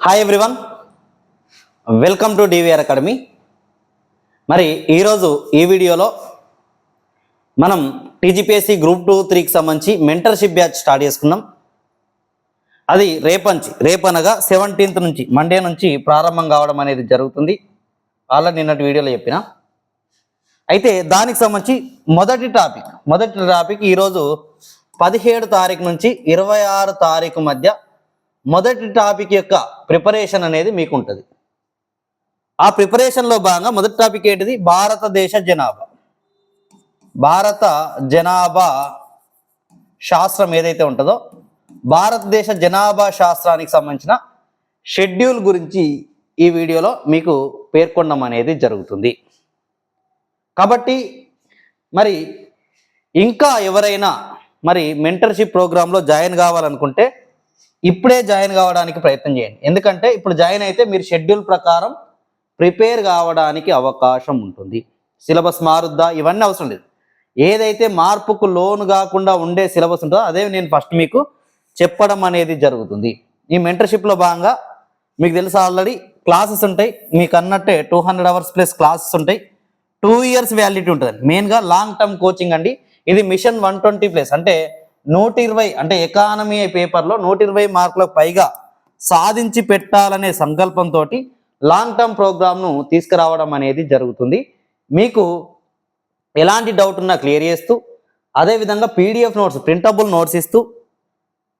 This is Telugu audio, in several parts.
Hi everyone welcome to DVR academy మరి ఈరోజు ఈ వీడియోలో మనం టీజీపీఎస్సీ గ్రూప్ టూ త్రీకి సంబంధించి మెంటర్షిప్ బ్యాచ్ స్టార్ట్ చేసుకున్నాం అది రేపంచి రేపనగా సెవెంటీన్త్ నుంచి మండే నుంచి ప్రారంభం కావడం అనేది జరుగుతుంది. ఆల్రెడీ నిన్నటి వీడియోలో చెప్పిన. అయితే దానికి సంబంధించి మొదటి టాపిక్ మొదటి టాపిక్ ఈరోజు పదిహేడు తారీఖు నుంచి ఇరవై ఆరు తారీఖు మధ్య మొదటి టాపిక్ యొక్క ప్రిపరేషన్ అనేది మీకు ఉంటుంది ఆ ప్రిపరేషన్లో భాగంగా మొదటి టాపిక్ ఏంటిది? భారతదేశ జనాభా. భారత జనాభా శాస్త్రం ఏదైతే ఉంటుందో భారతదేశ జనాభా శాస్త్రానికి సంబంధించిన షెడ్యూల్ గురించి ఈ వీడియోలో మీకు పేర్కొనడం అనేది జరుగుతుంది. కాబట్టి మరి ఇంకా ఎవరైనా మరి మెంటర్షిప్ ప్రోగ్రాంలో జాయిన్ కావాలనుకుంటే ఇప్పుడే జాయిన్ కావడానికి ప్రయత్నం చేయండి. ఎందుకంటే ఇప్పుడు జాయిన్ అయితే మీరు షెడ్యూల్ ప్రకారం ప్రిపేర్ కావడానికి అవకాశం ఉంటుంది. సిలబస్ మారుద్దా? ఇవన్నీ అవసరం లేదు. ఏదైతే మార్పుకు లోను కాకుండా ఉండే సిలబస్ ఉంటుందో అదే నేను ఫస్ట్ మీకు చెప్పడం అనేది జరుగుతుంది. ఈ మెంటర్షిప్లో భాగంగా మీకు తెలుసు ఆల్రెడీ క్లాసెస్ ఉంటాయి. మీకు అన్నట్టే two hundred hours plus classes ఉంటాయి. టూ ఇయర్స్ వ్యాలిడిటీ ఉంటుంది మెయిన్గా లాంగ్ టర్మ్ కోచింగ్ అండి. ఇది మిషన్ వన్ ట్వంటీ ప్లస్. అంటే నూట ఇరవై అంటే ఎకానమీ పేపర్లో నూట ఇరవై మార్కులకు పైగా సాధించి పెట్టాలనే సంకల్పంతో లాంగ్ టర్మ్ ప్రోగ్రామ్ను తీసుకురావడం అనేది జరుగుతుంది. మీకు ఎలాంటి డౌట్ ఉన్నా క్లియర్ చేస్తూ అదేవిధంగా పీడిఎఫ్ నోట్స్ ప్రింటబుల్ నోట్స్ ఇస్తూ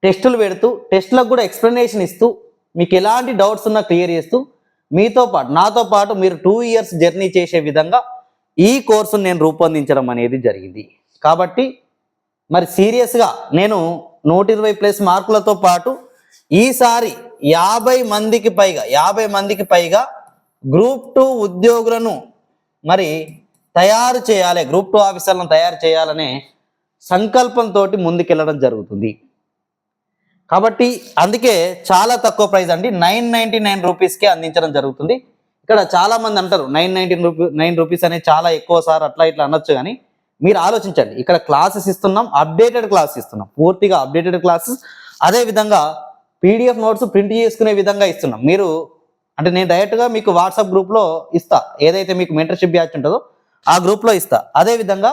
టెస్టులు పెడుతూ టెస్టులకు కూడా ఎక్స్ప్లెనేషన్ ఇస్తూ మీకు ఎలాంటి డౌట్స్ ఉన్నా క్లియర్ చేస్తూ మీతో పాటు నాతో పాటు మీరు టూ ఇయర్స్ జర్నీ చేసే విధంగా ఈ కోర్సును నేను రూపొందించడం అనేది జరిగింది. కాబట్టి మరి సీరియస్గా నేను నూట ఇరవై ప్లస్ మార్కులతో పాటు ఈసారి యాభై మందికి పైగా యాభై మందికి పైగా గ్రూప్ టూ ఉద్యోగులను మరి తయారు చేయాలి గ్రూప్ టూ ఆఫీసర్లను తయారు చేయాలనే సంకల్పంతో ముందుకెళ్ళడం జరుగుతుంది. కాబట్టి అందుకే చాలా తక్కువ ప్రైస్ అండి. నైన్ నైన్టీ నైన్ రూపీస్కే అందించడం జరుగుతుంది. ఇక్కడ చాలామంది అంటారు nine ninety rupee nine rupees అనేది చాలా ఎక్కువ సార్ అట్లా ఇట్లా అనొచ్చు కానీ మీరు ఆలోచించండి. ఇక్కడ క్లాసెస్ ఇస్తున్నాం అప్డేటెడ్ క్లాసెస్ ఇస్తున్నాం. పూర్తిగా అప్డేటెడ్ క్లాసెస్. అదే విధంగా పీడిఎఫ్ నోట్స్ ప్రింట్ చేసుకునే విధంగా ఇస్తున్నాం. మీరు అంటే నేను డైరెక్ట్గా మీకు వాట్సాప్ గ్రూప్లో ఇస్తా. ఏదైతే మీకు మెంటర్షిప్ బ్యాచ్ ఉంటుందో ఆ గ్రూప్లో ఇస్తా. అదే విధంగా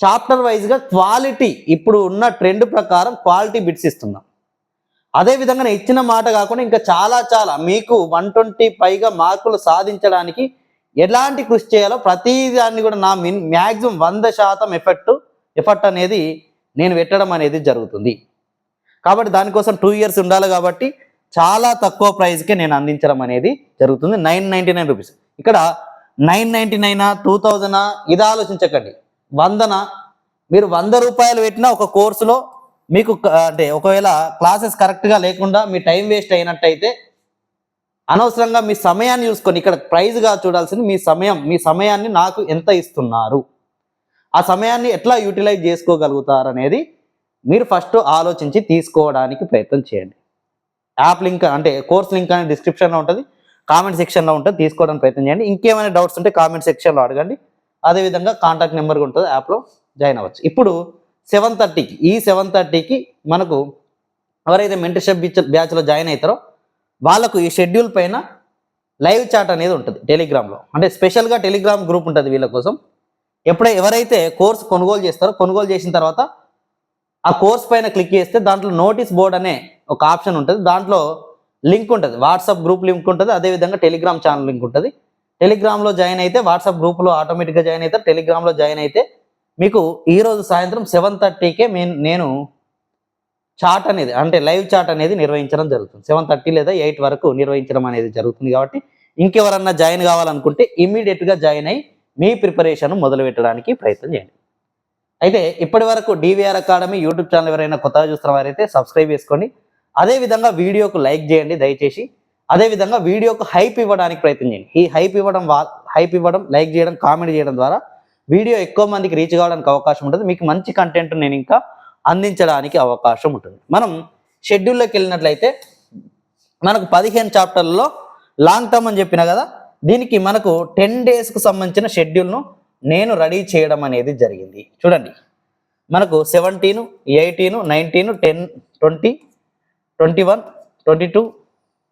చాప్టర్ వైజ్గా క్వాలిటీ ఇప్పుడు ఉన్న ట్రెండ్ ప్రకారం క్వాలిటీ బిట్స్ ఇస్తున్నాం. అదే విధంగా నేను ఇచ్చిన మాట కాకుండా ఇంకా చాలా చాలా మీకు వన్ ట్వంటీ పైగా మార్కులు సాధించడానికి ఎలాంటి కృషి చేయాలో ప్రతి దాన్ని కూడా నా మిన్ మ్యాక్సిమం వంద శాతం ఎఫెక్ట్ ఎఫర్ట్ అనేది నేను పెట్టడం అనేది జరుగుతుంది. కాబట్టి దానికోసం టూ ఇయర్స్ ఉండాలి కాబట్టి చాలా తక్కువ ప్రైస్కే నేను అందించడం అనేది జరుగుతుంది. Nine ninety nine rupees. ఇక్కడ నైన్ నైంటీ నైనా టూ థౌజండా ఇది ఆలోచించకండి. వందన? మీరు వంద రూపాయలు పెట్టిన ఒక కోర్సులో మీకు అంటే ఒకవేళ క్లాసెస్ కరెక్ట్గా లేకుండా మీ టైం వేస్ట్ అయినట్టయితే అనవసరంగా మీ సమయాన్ని చూసుకొని ఇక్కడ ప్రైజ్గా చూడాల్సింది మీ సమయం మీ సమయాన్ని నాకు ఎంత ఇస్తున్నారు? ఆ సమయాన్ని ఎట్లా యూటిలైజ్ చేసుకోగలుగుతారు అనేది మీరు ఫస్ట్ ఆలోచించి తీసుకోవడానికి ప్రయత్నం చేయండి. యాప్ లింక్ అంటే కోర్స్ లింక్ అనేది డిస్క్రిప్షన్లో ఉంటుంది కామెంట్ సెక్షన్లో ఉంటుంది తీసుకోవడానికి ప్రయత్నం చేయండి. ఇంకేమైనా డౌట్స్ ఉంటే కామెంట్ సెక్షన్లో అడగండి. అదేవిధంగా కాంటాక్ట్ నెంబర్ ఉంటుంది యాప్లో జాయిన్ అవ్వచ్చు. ఇప్పుడు సెవెన్ థర్టీకి ఈ సెవెన్ థర్టీకి మనకు ఎవరైతే మెంటర్షిప్ బ్యాచ్లో జాయిన్ అవుతారో వాళ్ళకు ఈ షెడ్యూల్ పైన లైవ్ చాట్ అనేది ఉంటుంది టెలిగ్రామ్లో. అంటే స్పెషల్గా టెలిగ్రామ్ గ్రూప్ ఉంటుంది వీళ్ళ కోసం. ఎప్పుడై ఎవరైతే కోర్స్ కొనుగోలు చేస్తారో కొనుగోలు చేసిన తర్వాత ఆ కోర్స్ పైన క్లిక్ చేస్తే దాంట్లో నోటీస్ బోర్డ్ అనే ఒక ఆప్షన్ ఉంటుంది. దాంట్లో లింక్ ఉంటుంది. వాట్సాప్ గ్రూప్ లింక్ ఉంటుంది. అదేవిధంగా టెలిగ్రామ్ ఛానల్ లింక్ ఉంటుంది. టెలిగ్రామ్లో జాయిన్ అయితే వాట్సాప్ గ్రూప్లో ఆటోమేటిక్గా జాయిన్ అవుతారు. టెలిగ్రామ్లో జాయిన్ అయితే మీకు ఈరోజు సాయంత్రం సెవెన్ థర్టీకే నేను చాట్ అనేది అంటే లైవ్ చాట్ అనేది నిర్వహించడం జరుగుతుంది. సెవెన్ థర్టీ లేదా ఎయిట్ వరకు నిర్వహించడం అనేది జరుగుతుంది కాబట్టి ఇంకెవరన్నా జాయిన్ కావాలనుకుంటే ఇమ్మీడియట్గా జాయిన్ అయ్యి మీ ప్రిపరేషన్ మొదలు పెట్టడానికి ప్రయత్నం చేయండి. అయితే ఇప్పటి వరకు డివిఆర్ అకాడమీ యూట్యూబ్ ఛానల్ ఎవరైనా కొత్తగా చూస్తున్న వారైతే సబ్స్క్రైబ్ చేసుకోండి. అదేవిధంగా వీడియోకు లైక్ చేయండి దయచేసి. అదేవిధంగా వీడియోకు హైప్ ఇవ్వడానికి ప్రయత్నం చేయండి. ఈ హైప్ ఇవ్వడం వా హైప్ ఇవ్వడం లైక్ చేయడం కామెంట్ చేయడం ద్వారా వీడియో ఎక్కువ మందికి రీచ్ కావడానికి అవకాశం ఉంటుంది. మీకు మంచి కంటెంట్ నేను ఇంకా అందించడానికి అవకాశం ఉంటుంది. మనం షెడ్యూల్లోకి వెళ్ళినట్లయితే మనకు పదిహేను చాప్టర్లలో లాంగ్ టర్మ్ అని చెప్పిన కదా దీనికి మనకు టెన్ డేస్కు సంబంధించిన షెడ్యూల్ను నేను రెడీ చేయడం అనేది జరిగింది. చూడండి మనకు seventeen eighteen nineteen ten twenty twenty one twenty two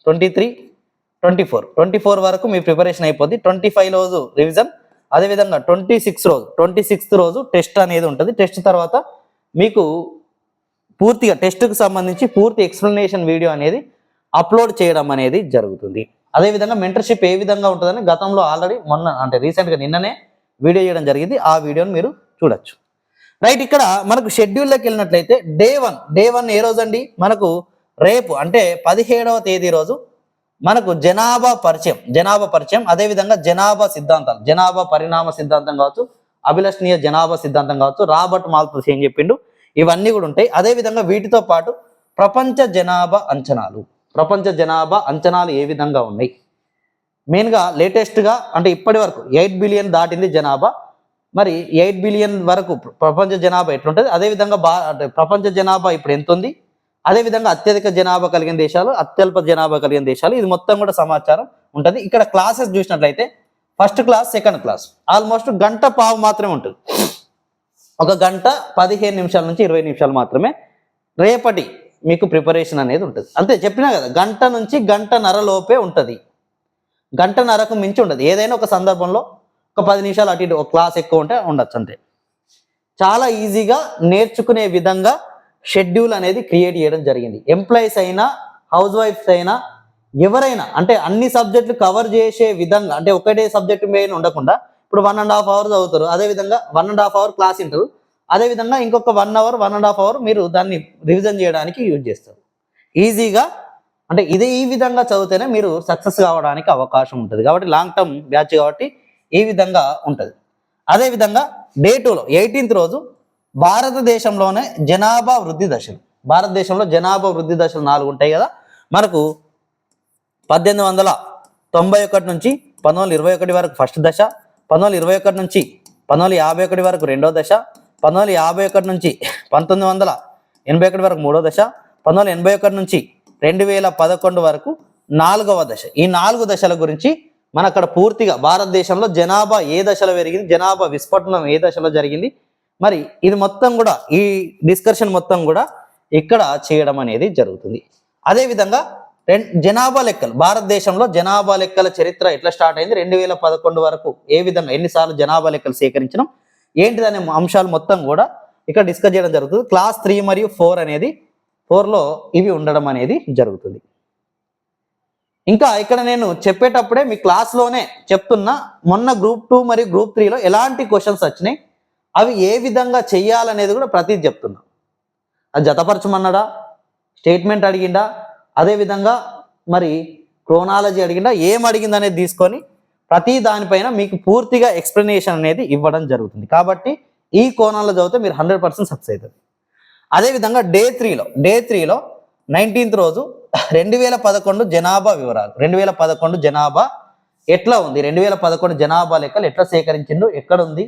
twenty three twenty four. Twenty four వరకు మీ ప్రిపరేషన్ అయిపోద్ది. ట్వంటీ ఫైవ్ రోజు రివిజన్ అదేవిధంగా ట్వంటీ సిక్స్ రోజు ట్వంటీ సిక్స్త్ రోజు టెస్ట్ అనేది ఉంటుంది. టెస్ట్ తర్వాత మీకు పూర్తిగా టెస్ట్కి సంబంధించి పూర్తి ఎక్స్ప్లెనేషన్ వీడియో అనేది అప్లోడ్ చేయడం అనేది జరుగుతుంది. అదేవిధంగా మెంటర్షిప్ ఏ విధంగా ఉంటుందని గతంలో ఆల్రెడీ మొన్న అంటే రీసెంట్గా నిన్ననే వీడియో చేయడం జరిగింది. ఆ వీడియోని మీరు చూడొచ్చు. రైట్ ఇక్కడ మనకు షెడ్యూల్లోకి వెళ్ళినట్లయితే డే వన్ డే వన్ ఏ రోజు అండి మనకు రేపు అంటే పదిహేడవ తేదీ రోజు మనకు జనాభా పరిచయం జనాభా పరిచయం అదేవిధంగా జనాభా సిద్ధాంతాలు జనాభా పరిణామ సిద్ధాంతం కావచ్చు అభిలషణీయ జనాభా సిద్ధాంతం కావచ్చు రాబర్ట్ మాల్పస్ ఏం చెప్పిండు. ఇవన్నీ కూడా ఉంటాయి. అదేవిధంగా వీటితో పాటు ప్రపంచ జనాభా అంచనాలు. ప్రపంచ జనాభా అంచనాలు ఏ విధంగా ఉన్నాయి? మెయిన్గా లేటెస్ట్గా అంటే ఇప్పటి వరకు ఎయిట్ బిలియన్ దాటింది జనాభా. మరి ఎయిట్ బిలియన్ వరకు ప్రపంచ జనాభా ఎట్లుంటుంది? అదేవిధంగా బా అంటే ప్రపంచ జనాభా ఇప్పుడు ఎంత ఉంది? అదేవిధంగా అత్యధిక జనాభా కలిగిన దేశాలు అత్యల్ప జనాభా కలిగిన దేశాలు. ఇది మొత్తం కూడా సమాచారం ఉంటుంది. ఇక్కడ క్లాసెస్ చూసినట్లయితే first class second class. Almost గంట పావు మాత్రమే ఉంటుంది. ఒక గంట పదిహేను నిమిషాల నుంచి ఇరవై నిమిషాలు మాత్రమే రేపటి మీకు ప్రిపరేషన్ అనేది ఉంటుంది. అంతే చెప్పినా కదా గంట నుంచి గంటన్నర లోపే ఉంటుంది. గంటన్నరకు మించి ఉండదు. ఏదైనా ఒక సందర్భంలో ఒక పది నిమిషాలు అటు ఇటు ఒక క్లాస్ ఎక్కువ ఉంటే ఉండొచ్చు అంతే. చాలా ఈజీగా నేర్చుకునే విధంగా షెడ్యూల్ అనేది క్రియేట్ చేయడం జరిగింది. ఎంప్లాయీస్ అయినా హౌస్ వైఫ్స్ అయినా ఎవరైనా అంటే అన్ని సబ్జెక్టులు కవర్ చేసే విధంగా అంటే ఒకటే సబ్జెక్ట్ మీద ఉండకుండా ఇప్పుడు వన్ అండ్ హాఫ్ అవర్ చదువుతారు. అదేవిధంగా one and half hour class వింటారు. అదేవిధంగా ఇంకొక one hour one and half hour మీరు దాన్ని రివిజన్ చేయడానికి యూజ్ చేస్తారు. ఈజీగా అంటే ఇదే ఈ విధంగా చదివితేనే మీరు సక్సెస్ కావడానికి అవకాశం ఉంటుంది. కాబట్టి లాంగ్ టర్మ్ బ్యాచ్ కాబట్టి ఈ విధంగా ఉంటుంది. అదేవిధంగా డే టూలో ఎయిటీన్త్ రోజు భారతదేశంలోనే జనాభా వృద్ధి దశలు. భారతదేశంలో జనాభా వృద్ధి దశలు నాలుగు ఉంటాయి కదా. మనకు పద్దెనిమిది వందల తొంభై ఒకటి నుంచి పంతొమ్మిది వందల ఇరవై ఒకటి వరకు ఫస్ట్ దశ పంతొమ్మిది వందల ఇరవై ఒకటి నుంచి పంతొమ్మిది వందల యాభై ఒకటి వరకు రెండో దశ పంతొమ్మిది వందల యాభై ఒకటి నుంచి పంతొమ్మిది వందల ఎనభై ఒకటి వరకు మూడో దశ పంతొమ్మిది వందల ఎనభై ఒకటి నుంచి రెండు వేల పదకొండు వరకు నాలుగవ దశ. ఈ నాలుగు దశల గురించి మన అక్కడ పూర్తిగా భారతదేశంలో జనాభా ఏ దశలో పెరిగింది జనాభా విస్ఫోటనం ఏ దశలో జరిగింది మరి ఇది మొత్తం కూడా ఈ డిస్కషన్ మొత్తం కూడా ఇక్కడ చేయడం అనేది జరుగుతుంది. అదేవిధంగా జనాభా లెక్కలు. భారతదేశంలో జనాభా లెక్కల చరిత్ర ఎట్లా స్టార్ట్ అయింది? రెండు వేల పదకొండు వరకు ఏ విధంగా ఎన్నిసార్లు జనాభా లెక్కలు సేకరించడం ఏంటిదనే అంశాలు మొత్తం కూడా ఇక్కడ డిస్కస్ చేయడం జరుగుతుంది. క్లాస్ త్రీ మరియు ఫోర్ అనేది ఫోర్లో ఇవి ఉండడం అనేది జరుగుతుంది. ఇంకా ఇక్కడ నేను చెప్పేటప్పుడే మీ క్లాస్లోనే చెప్తున్నా మొన్న గ్రూప్ టూ మరియు గ్రూప్ త్రీలో ఎలాంటి క్వశ్చన్స్ వచ్చినాయి? అవి ఏ విధంగా చెయ్యాలనేది కూడా ప్రతిదీ చెప్తున్నా. అది జతపరచమన్నాడా? స్టేట్మెంట్ అడిగిండా? అదేవిధంగా మరి క్రోనాలజీ అడిగినా ఏం అడిగింది అనేది తీసుకొని ప్రతి దానిపైన మీకు పూర్తిగా ఎక్స్ప్లెనేషన్ అనేది ఇవ్వడం జరుగుతుంది. కాబట్టి ఈ కోణంలో చదివితే మీరు హండ్రెడ్ పర్సెంట్ సక్సెస్ అవుతుంది. అదేవిధంగా డే త్రీలో డే త్రీలో నైన్టీన్త్ రోజు రెండు వేల పదకొండు జనాభా వివరాలు. రెండు వేల పదకొండు జనాభా ఎట్లా ఉంది? రెండు వేల పదకొండు జనాభా లెక్కలు ఎట్లా సేకరించిండు? ఎక్కడ ఉంది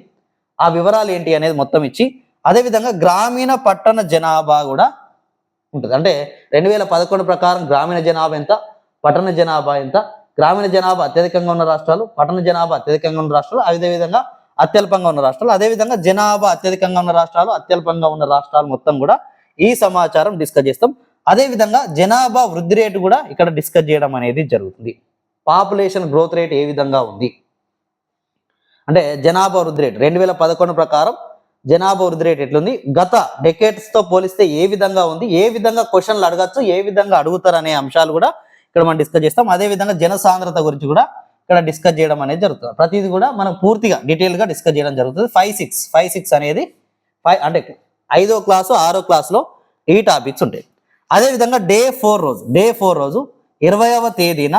ఆ వివరాలు ఏంటి అనేది మొత్తం ఇచ్చి అదేవిధంగా గ్రామీణ పట్టణ జనాభా కూడా ఉంటుంది. అంటే రెండు వేల పదకొండు ప్రకారం గ్రామీణ జనాభా ఎంత? పట్టణ జనాభా ఎంత? గ్రామీణ జనాభా అత్యధికంగా ఉన్న రాష్ట్రాలు పట్టణ జనాభా అత్యధికంగా ఉన్న రాష్ట్రాలు అదేవిధంగా అత్యల్పంగా ఉన్న రాష్ట్రాలు అదేవిధంగా జనాభా అత్యధికంగా ఉన్న రాష్ట్రాలు అత్యల్పంగా ఉన్న రాష్ట్రాలు మొత్తం కూడా ఈ సమాచారం డిస్కస్ చేస్తాం. అదేవిధంగా జనాభా వృద్ధి రేటు కూడా ఇక్కడ డిస్కస్ చేయడం అనేది జరుగుతుంది. పాపులేషన్ గ్రోత్ రేట్ ఏ విధంగా ఉంది? అంటే జనాభా వృద్ధి రేటు రెండు వేల పదకొండు ప్రకారం జనాభా వృద్ధి రేట్ ఎట్లుంది? గత డెకేట్స్తో తో పోలిస్తే ఏ విధంగా ఉంది? ఏ విధంగా క్వశ్చన్లు అడగచ్చు? ఏ విధంగా అడుగుతారు అనే అంశాలు కూడా ఇక్కడ మనం డిస్కస్ చేస్తాం. అదే విధంగా జనసాంద్రత గురించి కూడా ఇక్కడ డిస్కస్ చేయడం అనేది జరుగుతుంది. ప్రతిదీ కూడా మనం పూర్తిగా డీటెయిల్గా డిస్కస్ చేయడం జరుగుతుంది. ఫైవ్ సిక్స్ ఫైవ్ సిక్స్ అనేది ఫైవ్ అంటే ఐదో క్లాసు ఆరో క్లాస్లో ఈ టాపిక్స్ ఉంటాయి. అదేవిధంగా డే ఫోర్ రోజు డే ఫోర్ రోజు ఇరవైవ తేదీన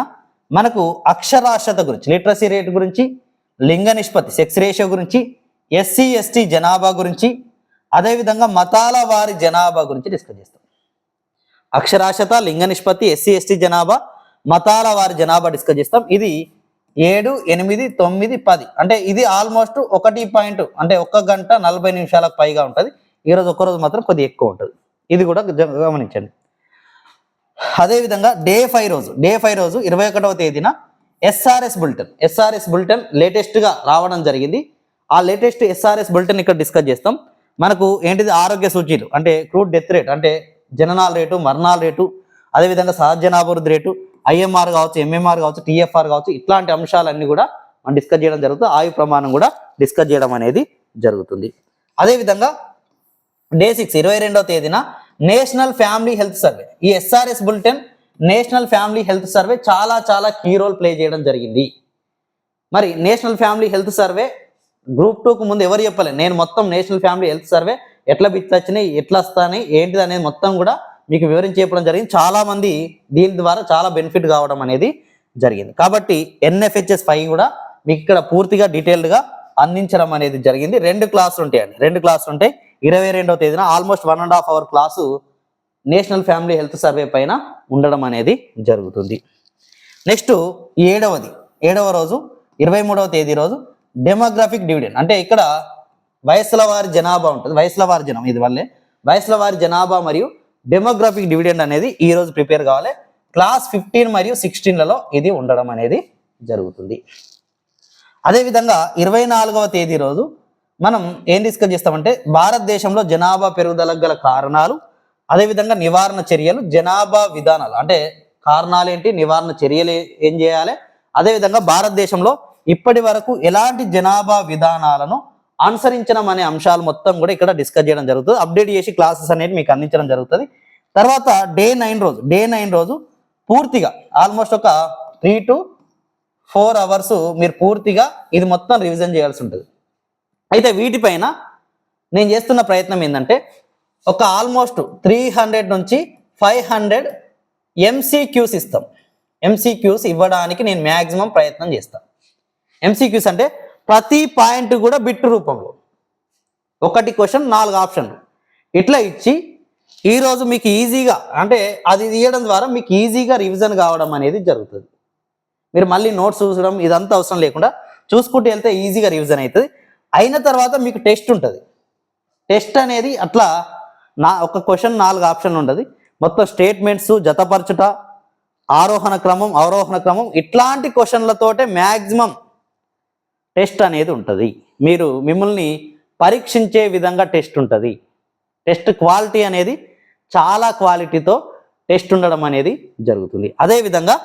మనకు అక్షరాస్యత గురించి లిటరసీ రేట్ గురించి లింగ నిష్పత్తి సెక్స్ రేషియో గురించి ఎస్సీ ఎస్టీ జనాభా గురించి అదేవిధంగా మతాల వారి జనాభా గురించి డిస్కస్ చేస్తాం. అక్షరాస్యత లింగ నిష్పత్తి ఎస్సీ ఎస్టీ జనాభా మతాల వారి జనాభా డిస్కస్ చేస్తాం. ఇది ఏడు ఎనిమిది తొమ్మిది పది. అంటే ఇది ఆల్మోస్ట్ ఒకటి పాయింట్ అంటే ఒక గంట నలభై నిమిషాలకు పైగా ఉంటుంది. ఈరోజు ఒక్కరోజు మాత్రం కొద్దిగా ఎక్కువ ఉంటుంది. ఇది కూడా గమనించండి. అదేవిధంగా డే ఫైవ్ రోజు డే ఫైవ్ రోజు ఇరవై ఒకటవ తేదీన ఎస్ఆర్ఎస్ బులెటిన్. ఎస్ఆర్ఎస్ బులెటిన్ లేటెస్ట్గా రావడం జరిగింది. ఆ లేటెస్ట్ ఎస్ఆర్ఎస్ బులెటిన్ ఇక్కడ డిస్కస్ చేస్తాం. మనకు ఏంటిది? ఆరోగ్య సూచీలు అంటే క్రూడ్ డెత్ రేట్ అంటే జననాల రేటు మరణాల రేటు అదేవిధంగా సహజ జనాభివృద్ధి రేటు ఐఎంఆర్ కావచ్చు ఎంఎంఆర్ కావచ్చు టీఎఫ్ఆర్ కావచ్చు ఇట్లాంటి అంశాలన్నీ కూడా మనం డిస్కస్ చేయడం జరుగుతుంది. ఆయు ప్రమాణం కూడా డిస్కస్ చేయడం అనేది జరుగుతుంది. అదేవిధంగా డే సిక్స్ ఇరవై రెండవ తేదీన నేషనల్ ఫ్యామిలీ హెల్త్ సర్వే ఈ SRS bulletin national family health survey చాలా చాలా కీ రోల్ ప్లే చేయడం జరిగింది. మరి national family health survey group టూకు ముందు ఎవరు చెప్పలేదు నేను మొత్తం నేషనల్ ఫ్యామిలీ హెల్త్ సర్వే ఎట్లా బిట్స్ వచ్చినాయి ఎట్లా వస్తాయి ఏంటిది అనేది మొత్తం కూడా మీకు వివరించి చెప్పడం జరిగింది. చాలా మంది దీని ద్వారా చాలా బెనిఫిట్ కావడం అనేది జరిగింది. కాబట్టి ఎన్ఎఫ్హెచ్ఎస్ ఫైవ్ కూడా మీకు ఇక్కడ పూర్తిగా డీటెయిల్డ్గా అందించడం అనేది జరిగింది. రెండు క్లాసులు ఉంటాయండి. రెండు క్లాసులు ఉంటాయి. ఇరవై రెండవ తేదీన almost one and half hour class national family health survey పైన ఉండడం అనేది జరుగుతుంది. నెక్స్ట్ ఏడవది. ఏడవ రోజు ఇరవై మూడవ తేదీ రోజు డెమోగ్రాఫిక్ డివిడెండ్ అంటే ఇక్కడ వయసుల వారి జనాభా ఉంటుంది. వయసుల వారి జనం ఇది వల్లే వయసుల వారి జనాభా మరియు డెమోగ్రాఫిక్ డివిడెండ్ అనేది ఈ రోజు ప్రిపేర్ కావాలి. క్లాస్ ఫిఫ్టీన్ మరియు సిక్స్టీన్లలో ఇది ఉండడం అనేది జరుగుతుంది. అదేవిధంగా ఇరవై నాలుగవ తేదీ రోజు మనం ఏం డిస్కస్ చేస్తామంటే భారతదేశంలో జనాభా పెరుగుదలకు గల కారణాలు అదేవిధంగా నివారణ చర్యలు జనాభా విధానాలు. అంటే కారణాలు ఏంటి? నివారణ చర్యలు ఏం చేయాలి? అదేవిధంగా భారతదేశంలో ఇప్పటి వరకు ఎలాంటి జనాభా విధానాలను అనుసరించడం అనే అంశాలు మొత్తం కూడా ఇక్కడ డిస్కస్ చేయడం జరుగుతుంది. అప్డేట్ చేసి క్లాసెస్ అనేది మీకు అందించడం జరుగుతుంది. తర్వాత డే నైన్ రోజు డే నైన్ రోజు పూర్తిగా ఆల్మోస్ట్ ఒక త్రీ టు ఫోర్ అవర్స్ మీరు పూర్తిగా ఇది మొత్తం రివిజన్ చేయాల్సి ఉంటుంది. అయితే వీటిపైన నేను చేస్తున్న ప్రయత్నం ఏంటంటే ఒక ఆల్మోస్ట్ త్రీ హండ్రెడ్ నుంచి ఫైవ్ హండ్రెడ్ ఎంసీక్యూస్ ఇస్తాం ఎంసీక్యూస్ ఇవ్వడానికి నేను మ్యాక్సిమం ప్రయత్నం చేస్తాను ఎంసీక్యూస్ అంటే ప్రతి పాయింట్ కూడా బిట్ రూపంలో. ఒకటి క్వశ్చన్ నాలుగు ఆప్షన్లు. ఇట్లా ఇచ్చి ఈరోజు మీకు ఈజీగా అంటే అది ఇవ్వడం ద్వారా మీకు ఈజీగా రివిజన్ కావడం అనేది జరుగుతుంది. మీరు మళ్ళీ నోట్స్ చూసడం ఇదంతా అవసరం లేకుండా చూసుకుంటూ వెళ్తే ఈజీగా రివిజన్ అవుతుంది. అయిన తర్వాత మీకు టెస్ట్ ఉంటుంది. టెస్ట్ అనేది అట్లా నా ఒక క్వశ్చన్ నాలుగు ఆప్షన్లు ఉంటుంది. మొత్తం స్టేట్మెంట్స్ జతపరచుట ఆరోహణ క్రమం అవరోహణ క్రమం ఇట్లాంటి క్వశ్చన్లతోటే మ్యాక్సిమం టెస్ట్ అనేది ఉంటుంది. మీరు మిమ్మల్ని పరీక్షించే విధంగా టెస్ట్ ఉంటుంది. టెస్ట్ క్వాలిటీ అనేది చాలా క్వాలిటీతో టెస్ట్ ఉండడం అనేది జరుగుతుంది. అదేవిధంగా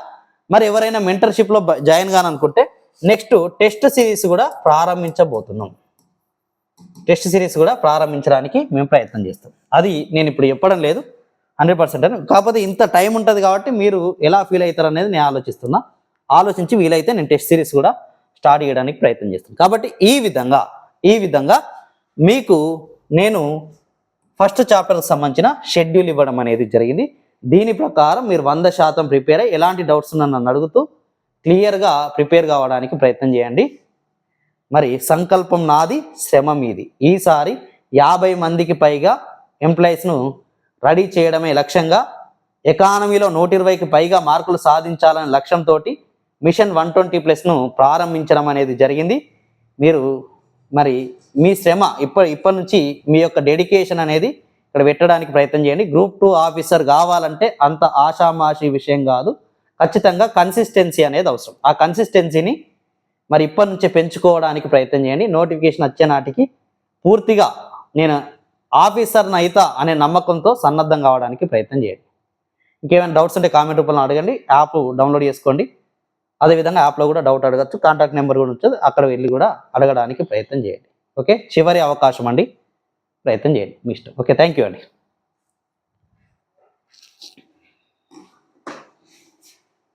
మరి ఎవరైనా మెంటర్షిప్లో జాయిన్ కాననుకుంటే నెక్స్ట్ టెస్ట్ సిరీస్ కూడా ప్రారంభించబోతున్నాం. టెస్ట్ సిరీస్ కూడా ప్రారంభించడానికి మేము ప్రయత్నం చేస్తాం. అది నేను ఇప్పుడు చెప్పడం లేదు. హండ్రెడ్ పర్సెంట్ అని కాకపోతే ఇంత టైం ఉంటుంది కాబట్టి మీరు ఎలా ఫీల్ అవుతారు అనేది నేను ఆలోచిస్తున్నా. ఆలోచించి వీలైతే నేను టెస్ట్ సిరీస్ కూడా స్టార్ట్ చేయడానికి ప్రయత్నం చేస్తాను కాబట్టి ఈ విధంగా ఈ విధంగా మీకు నేను ఫస్ట్ చాప్టర్కి సంబంధించిన షెడ్యూల్ ఇవ్వడం అనేది జరిగింది. దీని ప్రకారం మీరు వంద శాతం ప్రిపేర్ అయ్యి ఎలాంటి డౌట్స్ ఉన్నా నన్ను అడుగుతూ క్లియర్గా ప్రిపేర్ కావడానికి ప్రయత్నం చేయండి. మరి సంకల్పం నాది శ్రమ మీది. ఈసారి యాభై మందికి పైగా ఎంప్లాయీస్ను రెడీ చేయడమే లక్ష్యంగా ఎకానమీలో నూట ఇరవైకి పైగా మార్కులు సాధించాలనే లక్ష్యంతో మిషన్ వన్ ట్వంటీ ప్లస్ను ప్రారంభించడం అనేది జరిగింది. మీరు మరి మీ శ్రమ ఇప్పటి ఇప్పటి నుంచి మీ యొక్క డెడికేషన్ అనేది ఇక్కడ పెట్టడానికి ప్రయత్నం చేయండి. గ్రూప్ టూ ఆఫీసర్ కావాలంటే అంత ఆషామాషి విషయం కాదు. ఖచ్చితంగా కన్సిస్టెన్సీ అనేది అవసరం. ఆ కన్సిస్టెన్సీని మరి ఇప్పటి నుంచే పెంచుకోవడానికి ప్రయత్నం చేయండి. నోటిఫికేషన్ వచ్చే నాటికి పూర్తిగా నేను ఆఫీసర్ని అయితా అనే నమ్మకంతో సన్నద్ధం కావడానికి ప్రయత్నం చేయండి. ఇంకేమైనా డౌట్స్ ఉంటే కామెంట్ రూపంలో అడగండి. యాప్ డౌన్లోడ్ చేసుకోండి. అదేవిధంగా యాప్లో కూడా డౌట్ అడగచ్చు కాంటాక్ట్ నెంబర్ కూడా ఉంటుంది అక్కడ వెళ్ళి కూడా అడగడానికి ప్రయత్నం చేయండి. ఓకే చివరి అవకాశం అండి. ప్రయత్నం చేయండి. మీ ఇష్టం. ఓకే థ్యాంక్ యూ అండి.